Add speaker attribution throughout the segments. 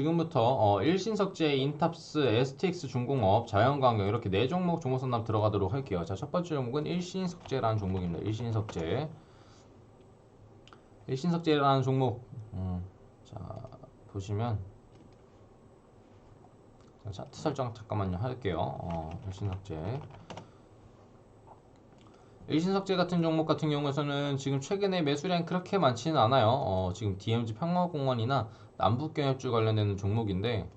Speaker 1: 지금부터 어, 일신석재, 인탑스, STX 중공업, 자연광경 이렇게 네 종목 종목 선납 들어가도록 할게요. 자, 첫 번째 종목은 일신석재라는 종목입니다. 일신석재. 일신석재라는 종목. 음, 자, 보시면 자, 차트 설정 잠깐만요 할게요. 어, 일신석재. 일신석재 같은 종목 같은 경우에는 지금 최근에 매수량이 그렇게 많지는 않아요. 어, 지금 DMZ 평화공원이나 남북경협주 관련되는 종목인데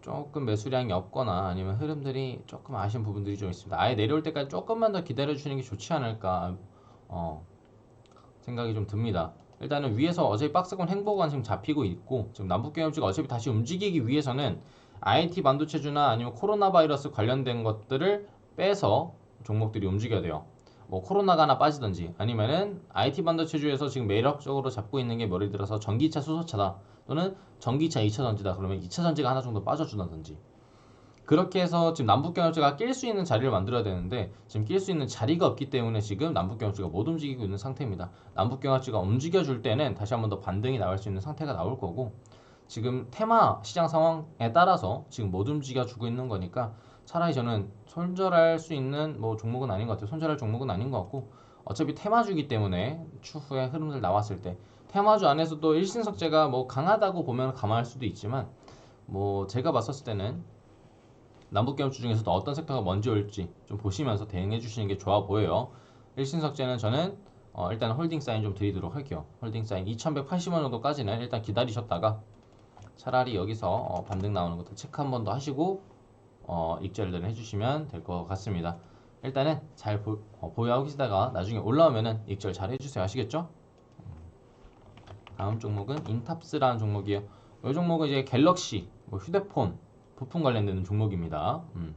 Speaker 1: 조금 매수량이 없거나 아니면 흐름들이 조금 아쉬운 부분들이 좀 있습니다. 아예 내려올 때까지 조금만 더 기다려 주시는 게 좋지 않을까 어, 생각이 좀 듭니다. 일단은 위에서 어차피 박스권 행보관 지금 잡히고 있고 지금 남북경협주가 어차피 다시 움직이기 위해서는 IT 반도체주나 아니면 코로나 바이러스 관련된 것들을 빼서 종목들이 움직여야 돼요. 뭐 코로나가 하나 빠지든지 아니면은 IT 반도체주에서 지금 매력적으로 잡고 있는 게 예를 들어서 전기차 수소차다 또는 전기차 2차 전지다 그러면 2차 전지가 하나 정도 빠져준다든지 그렇게 해서 지금 남북경협주가 낄 수 있는 자리를 만들어야 되는데 지금 낄 수 있는 자리가 없기 때문에 지금 남북경협주가 못 움직이고 있는 상태입니다. 남북경협주가 움직여줄 때는 다시 한번 더 반등이 나올 수 있는 상태가 나올 거고 지금 테마 시장 상황에 따라서 지금 못 움직여주고 있는 거니까 차라리 저는 손절할 수 있는 뭐 종목은 아닌 것 같아요. 손절할 종목은 아닌 것 같고 어차피 테마주기 때문에 추후에 흐름들 나왔을 때 테마주 안에서도 일신석재가 뭐 강하다고 보면 감안할 수도 있지만 뭐 제가 봤었을 때는 남북경주 중에서도 어떤 섹터가 먼저 올지 좀 보시면서 대응해 주시는 게 좋아 보여요. 일신석재는 저는 어 일단 홀딩 사인 좀 드리도록 할게요. 홀딩 사인 2180원 정도까지는 일단 기다리셨다가 차라리 여기서 어 반등 나오는 것들 체크 한 번 더 하시고 어, 익절을 해주시면 될 것 같습니다. 일단은 잘 보, 어, 보유하고 계시다가 나중에 올라오면은 익절 잘 해주세요. 아시겠죠? 다음 종목은 인탑스라는 종목이에요. 이 종목은 이제 갤럭시, 뭐 휴대폰, 부품 관련되는 종목입니다. 음.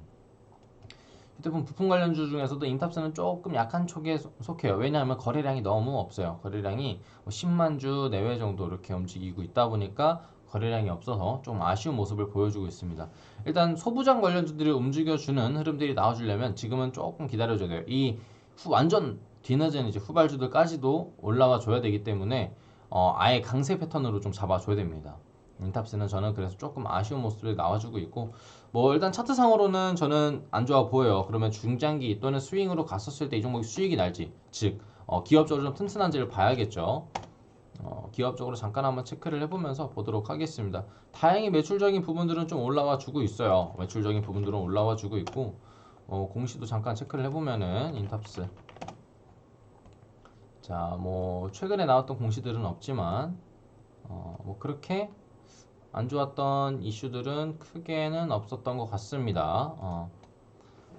Speaker 1: 휴대폰 부품 관련주 중에서도 인탑스는 조금 약한 쪽에 속해요. 왜냐하면 거래량이 너무 없어요. 거래량이 10만 뭐주 내외 정도 이렇게 움직이고 있다 보니까 거래량이 없어서 좀 아쉬운 모습을 보여주고 있습니다. 일단 소부장 관련주들이 움직여주는 흐름들이 나와주려면 지금은 조금 기다려줘야 돼요. 이 후, 완전 뒤늦은 이제 후발주들까지도 올라와 줘야 되기 때문에 어, 아예 강세 패턴으로 좀 잡아줘야 됩니다. 인탑스는 저는 그래서 조금 아쉬운 모습을 나와주고 있고 뭐 일단 차트상으로는 저는 안 좋아 보여요. 그러면 중장기 또는 스윙으로 갔었을 때 이 종목이 수익이 날지 즉 어, 기업적으로 좀 튼튼한지를 봐야겠죠. 어, 기업적으로 잠깐 한번 체크를 해보면서 보도록 하겠습니다. 다행히 매출적인 부분들은 좀 올라와 주고 있어요. 매출적인 부분들은 올라와 주고 있고 어, 공시도 잠깐 체크를 해보면은 인탑스 자 뭐 최근에 나왔던 공시들은 없지만 어, 뭐 그렇게 안 좋았던 이슈들은 크게는 없었던 것 같습니다. 어.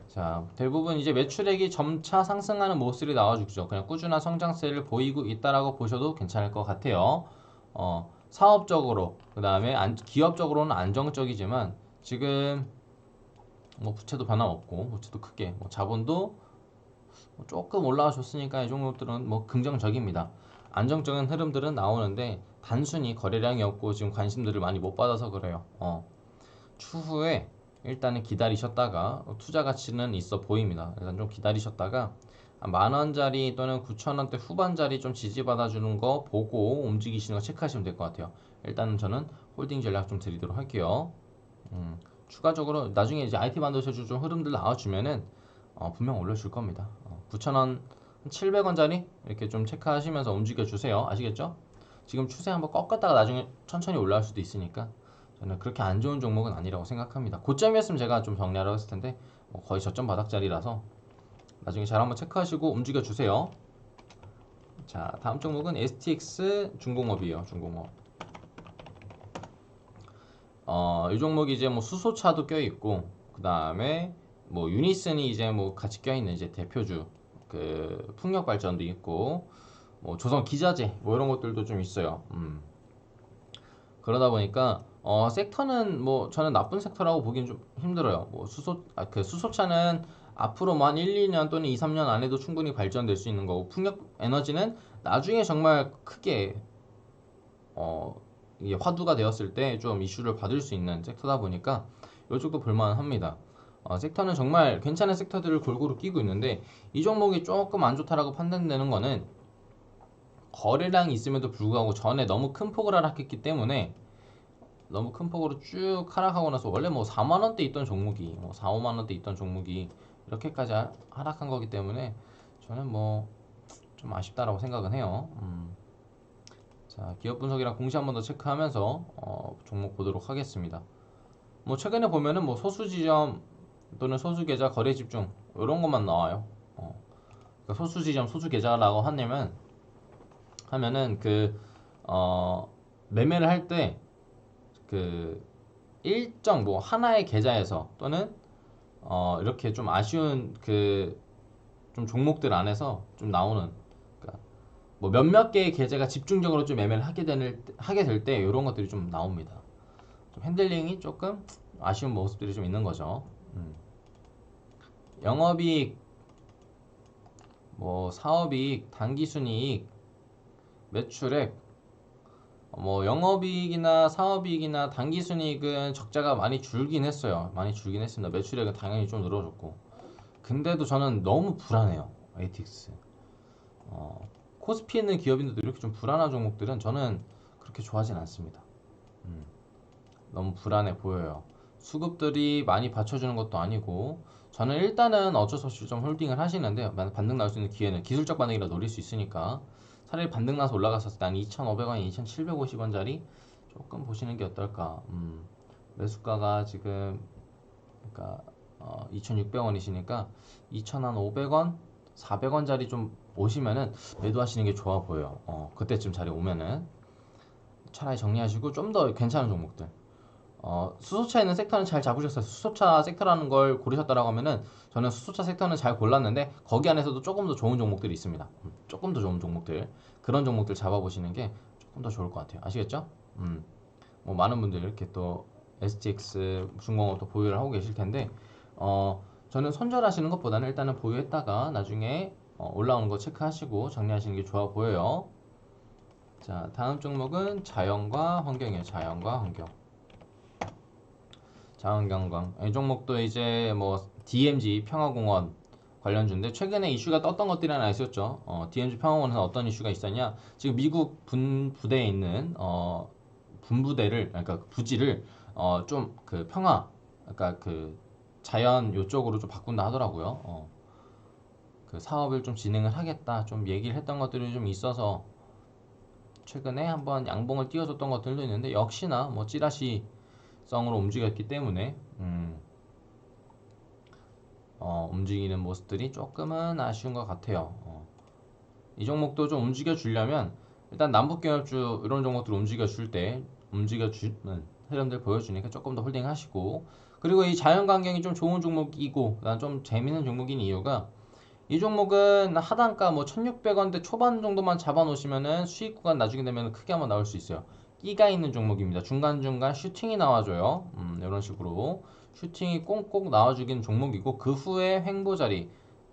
Speaker 1: 자, 대부분 이제 매출액이 점차 상승하는 모습이 나와주죠. 그냥 꾸준한 성장세를 보이고 있다라고 보셔도 괜찮을 것 같아요. 어, 사업적으로, 그 다음에 기업적으로는 안정적이지만 지금 뭐 부채도 변함없고 부채도 크게, 뭐 자본도 뭐 조금 올라와 줬으니까 이 종목들은 뭐 긍정적입니다. 안정적인 흐름들은 나오는데 단순히 거래량이 없고 지금 관심들을 많이 못 받아서 그래요. 어. 추후에 일단은 기다리셨다가 투자 가치는 있어 보입니다. 일단 좀 기다리셨다가 만 원짜리 또는 9천 원대 후반짜리 좀 지지받아 주는 거 보고 움직이시는 거 체크하시면 될 것 같아요. 일단은 저는 홀딩 전략 좀 드리도록 할게요. 음, 추가적으로 나중에 이제 IT 반도체주 좀 흐름들 나와주면은 어, 분명 올려줄 겁니다. 어, 9,000원, 700원짜리 이렇게 좀 체크하시면서 움직여 주세요. 아시겠죠? 지금 추세 한번 꺾었다가 나중에 천천히 올라올 수도 있으니까 저는 그렇게 안 좋은 종목은 아니라고 생각합니다. 고점이었으면 제가 좀 정리하라고 했을 텐데 뭐 거의 저점 바닥 자리라서 나중에 잘 한번 체크하시고 움직여 주세요. 자, 다음 종목은 STX 중공업이에요. 중공업. 어, 이 종목이 이제 뭐 수소차도 껴 있고 그 다음에 뭐 유니슨이 이제 뭐 같이 껴 있는 이제 대표주 그 풍력 발전도 있고 뭐 조선 기자재 뭐 이런 것들도 좀 있어요. 음. 그러다 보니까 어, 섹터는 뭐 저는 나쁜 섹터라고 보기엔 좀 힘들어요. 뭐 수소 아, 그 수소차는 앞으로 뭐한 1, 2년 또는 2, 3년 안에도 충분히 발전될 수 있는 거고 풍력 에너지는 나중에 정말 크게 어, 이게 화두가 되었을 때 좀 이슈를 받을 수 있는 섹터다 보니까 이쪽도 볼만합니다. 어, 섹터는 정말 괜찮은 섹터들을 골고루 끼고 있는데 이 종목이 조금 안 좋다라고 판단되는 거는 거래량이 있음에도 불구하고 전에 너무 큰 폭을 하락했기 때문에 너무 큰 폭으로 쭉 하락하고 나서 원래 뭐 4만 원대 있던 종목이 뭐 4, 5만 원대 있던 종목이 이렇게까지 하- 하락한 거기 때문에 저는 뭐 좀 아쉽다라고 생각은 해요. 음. 자, 기업 분석이랑 공시 한번 더 체크하면서 어, 종목 보도록 하겠습니다. 뭐 최근에 보면은 뭐 소수 지점 또는 소수 계좌 거래 집중 이런 것만 나와요. 어. 그러니까 소수 지점 소수 계좌라고 하냐면 하면은 그 어, 매매를 할 때 그 일정 뭐 하나의 계좌에서 또는 어, 이렇게 좀 아쉬운 그 좀 종목들 안에서 좀 나오는 그러니까 뭐 몇몇 개의 계좌가 집중적으로 좀 매매를 하게 될 하게 될 때 이런 것들이 좀 나옵니다. 좀 핸들링이 조금 아쉬운 모습들이 좀 있는 거죠. 음. 영업이익, 뭐 사업이익, 단기순이익, 매출액, 뭐 영업이익이나 사업이익이나 단기순이익은 적자가 많이 줄긴 했어요. 많이 줄긴 했습니다. 매출액은 당연히 좀 늘어졌고, 근데도 저는 너무 불안해요. ATX. 어, 코스피에 있는 기업인들도 이렇게 좀 불안한 종목들은 저는 그렇게 좋아하진 않습니다. 음, 너무 불안해 보여요. 수급들이 많이 받쳐주는 것도 아니고 저는 일단은 어쩔 수 없이 좀 홀딩을 하시는데 반등 나올 수 있는 기회는 기술적 반등이라 노릴 수 있으니까 차라리 반등 나서 올라갔었을 때 한 2,500원, 2,750원짜리 조금 보시는 게 어떨까. 음, 매수가가 지금 그러니까 어, 2,600원이시니까 2,500원, 400원짜리 좀 오시면은 매도하시는 게 좋아 보여요. 어, 그때쯤 자리 오면은 차라리 정리하시고 좀 더 괜찮은 종목들. 어, 수소차 있는 섹터는 잘 잡으셨어요. 수소차 섹터라는 걸 고르셨다라고 하면은 저는 수소차 섹터는 잘 골랐는데 거기 안에서도 조금 더 좋은 종목들이 있습니다. 음, 조금 더 좋은 종목들 그런 종목들 잡아보시는 게 조금 더 좋을 것 같아요. 아시겠죠? 음, 뭐 많은 분들 이렇게 또 STX 중공업도 보유를 하고 계실 텐데 어, 저는 손절하시는 것보다는 일단은 보유했다가 나중에 어, 올라오는 거 체크하시고 정리하시는 게 좋아 보여요. 자, 다음 종목은 자연과 환경이에요. 자연과 환경. 자연경관 이 종목도 이제 뭐 DMZ 평화공원 관련주인데 최근에 이슈가 떴던 것들이 하나 있었죠. 어, DMZ 평화공원에서 어떤 이슈가 있었냐? 지금 미국 분 부대에 있는 어, 분부대를 그러니까 부지를 어, 좀 그 평화 그러니까 그 자연 요쪽으로 좀 바꾼다 하더라고요. 어, 그 사업을 좀 진행을 하겠다 좀 얘기를 했던 것들이 좀 있어서 최근에 한번 양봉을 띄워줬던 것들도 있는데 역시나 뭐 찌라시 성으로 움직였기 때문에 음, 어, 움직이는 모습들이 조금은 아쉬운 것 같아요. 어. 이 종목도 좀 움직여 주려면 일단 남북경협주 이런 종목들 움직여 줄 때 움직여 주는 흐름들 보여주니까 조금 더 홀딩 하시고 그리고 이 자연광경이 좀 좋은 종목이고 그다음 좀 재밌는 종목인 이유가 이 종목은 하단가 뭐 1600원대 초반 정도만 잡아 놓으시면은 수익 구간 나중에 되면 크게 한번 나올 수 있어요. 끼가 있는 종목입니다. 중간중간 슈팅이 나와줘요. 음, 이런 식으로 슈팅이 꽁꽁 나와주긴 종목이고 그 후에 횡보 자리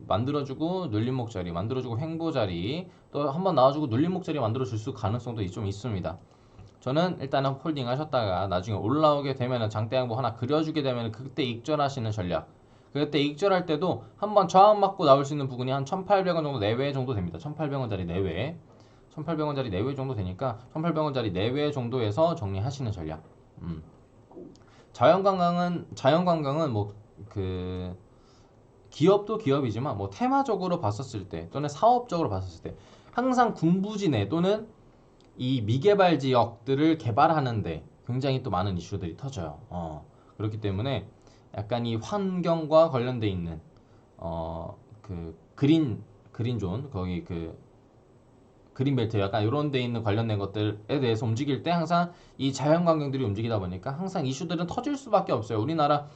Speaker 1: 만들어주고 눌림목 자리 만들어주고 횡보 자리 또 한번 나와주고 눌림목 자리 만들어줄 수 가능성도 좀 있습니다. 저는 일단은 홀딩 하셨다가 나중에 올라오게 되면은 장대 양보 하나 그려주게 되면 그때 익절하시는 전략. 그때 익절할 때도 한번 저항 맞고 나올 수 있는 부분이 한 1,800원 정도 내외 정도 됩니다. 1,800원짜리 내외. 1,800원짜리 내외 정도 되니까 1,800원짜리 내외 정도에서 정리하시는 전략. 음. 자연관광은 자연관광은 뭐 그 기업도 기업이지만 뭐 테마적으로 봤었을 때 또는 사업적으로 봤었을 때 항상 군부지 내 또는 이 미개발 지역들을 개발하는데 굉장히 또 많은 이슈들이 터져요. 어, 그렇기 때문에 약간 이 환경과 관련돼 있는 어, 그 그린 그린존 거기 그 그린벨트 약간 이런 데 있는 관련된 것들에 대해서 움직일 때 항상 이 자연환경들이 움직이다 보니까 항상 이슈들은 터질 수밖에 없어요. 우리나라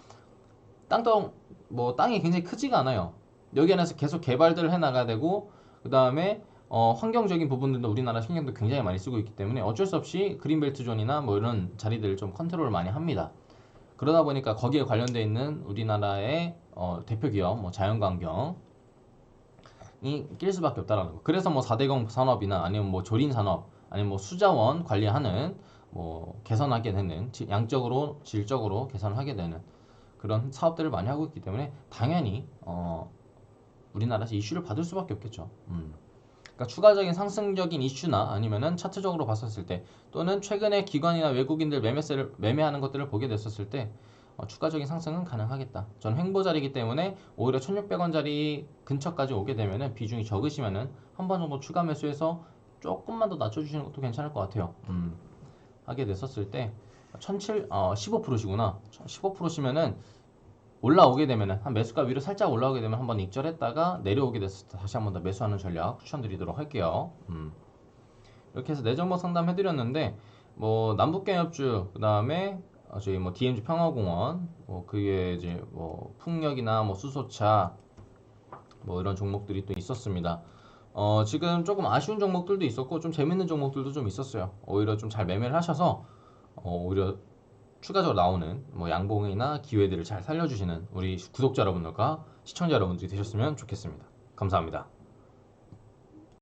Speaker 1: 땅덩 뭐 땅이 굉장히 크지가 않아요. 여기 안에서 계속 개발들을 해 나가야 되고 그 다음에 어, 환경적인 부분들도 우리나라 신경도 굉장히 많이 쓰고 있기 때문에 어쩔 수 없이 그린벨트 존이나 뭐 이런 자리들을 좀 컨트롤을 많이 합니다. 그러다 보니까 거기에 관련돼 있는 우리나라의 어, 대표 기업 뭐 자연환경 이 낄 수밖에 없다라는 거. 그래서 뭐 4대공 산업이나 아니면 뭐 조린 산업 아니면 뭐 수자원 관리하는 뭐 개선하게 되는 양적으로 질적으로 개선을 하게 되는 그런 사업들을 많이 하고 있기 때문에 당연히 어 우리나라에서 이슈를 받을 수밖에 없겠죠. 음. 그러니까 추가적인 상승적인 이슈나 아니면은 차트적으로 봤었을 때 또는 최근에 기관이나 외국인들 매매세를 매매하는 것들을 보게 됐었을 때 어, 추가적인 상승은 가능하겠다. 전 횡보 자리이기 때문에 오히려 1,600원 자리 근처까지 오게 되면은 비중이 적으시면은 한 번 정도 추가 매수해서 조금만 더 낮춰주시는 것도 괜찮을 것 같아요. 음, 하게 됐었을 때 1,700, 어, 15%시구나. 15%시면은 올라오게 되면은 한 매수가 위로 살짝 올라오게 되면 한번 익절했다가 내려오게 됐을 때 다시 한번 더 매수하는 전략 추천드리도록 할게요. 음. 이렇게 해서 내정보 상담 해드렸는데 뭐 남북경협주 그 다음에 어, 저희 뭐 DMZ 평화공원 뭐 그게 이제 뭐 풍력이나 뭐 수소차 뭐 이런 종목들이 또 있었습니다. 어 지금 조금 아쉬운 종목들도 있었고 좀 재밌는 종목들도 좀 있었어요. 오히려 좀 잘 매매를 하셔서 어, 오히려 추가적으로 나오는 뭐 양봉이나 기회들을 잘 살려주시는 우리 구독자 여러분들과 시청자 여러분들이 되셨으면 좋겠습니다. 감사합니다.